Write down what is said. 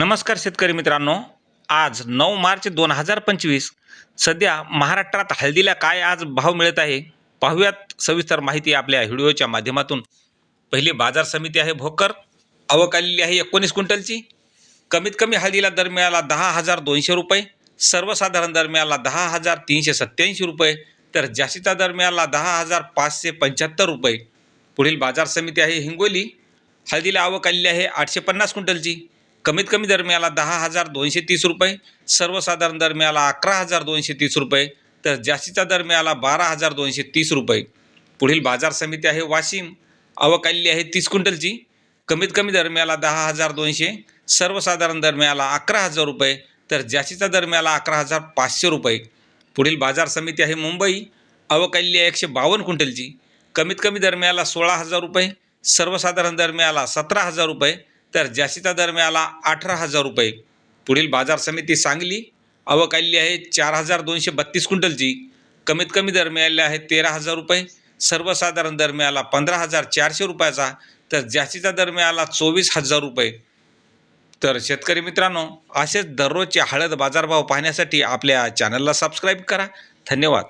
नमस्कार शेतकरी मित्रांनो. आज नऊ मार्च दोन हजार पंचवीस. सध्या महाराष्ट्रात हळदीला काय आज भाव मिळत आहे? पाहूयात सविस्तर माहिती आपल्या व्हिडिओच्या माध्यमातून. पहिली बाजार समिती आहे भोकर. आवक आलेली आहे एकोणीस क्विंटलची. कमीत कमी हळदीला दर मिळाला दहा हजार दोनशे रुपये. सर्वसाधारण दर मिळाला दहा हजार तीनशे सत्त्याऐंशी रुपये. तर जास्तीचा दर मिळाला दहा हजार पाचशे पंच्याहत्तर रुपये. पुढील बाजार समिती आहे हिंगोली. हळदीला आवक आलेली आहे आठशे पन्नास क्विंटलची. कमीत कमी दरम्याला दहा हजार दोनशे तीस रुपये सर्वसाधारण दरम्याला अकरा हजार दोनशे तीस रुपये तर जास्तीचा दरम्याला बारा हजार दोनशे तीस रुपये. पुढील बाजार समिती आहे वाशिम. आवक आहे तीस क्विंटलची. कमीत कमी दरम्याला दहा हजार दोनशे सर्वसाधारण दर मिळाला अकरा हजार रुपये तर जास्तीचा दरम्याला अकरा हजार पाचशे रुपये. पुढील बाजार समिती आहे मुंबई. आवक आहे एकशे बावन्न क्विंटलची. कमीत कमी दरम्याला सोळा हजार रुपये सर्वसाधारण दरम्याला सतरा हजार रुपये तर जास्तीचा दर मिळाला अठरा हजार रुपये. पुढील बाजार समिती सांगली आवक आलेली आहे चार हजार दोनशे बत्तीस क्विंटलची. कमीत कमी दर मिळाले आहे तेरा हजार रुपये. सर्वसाधारण दर मिळाला पंधरा हजार चारशे रुपयाचा. तर जास्तीचा दर मिळाला चोवीस हजार रुपये. तर शेतकरी मित्रांनो असेच दररोजचे हळद बाजारभाव पाहण्यासाठी आपल्या चॅनलला सबस्क्राईब करा. धन्यवाद.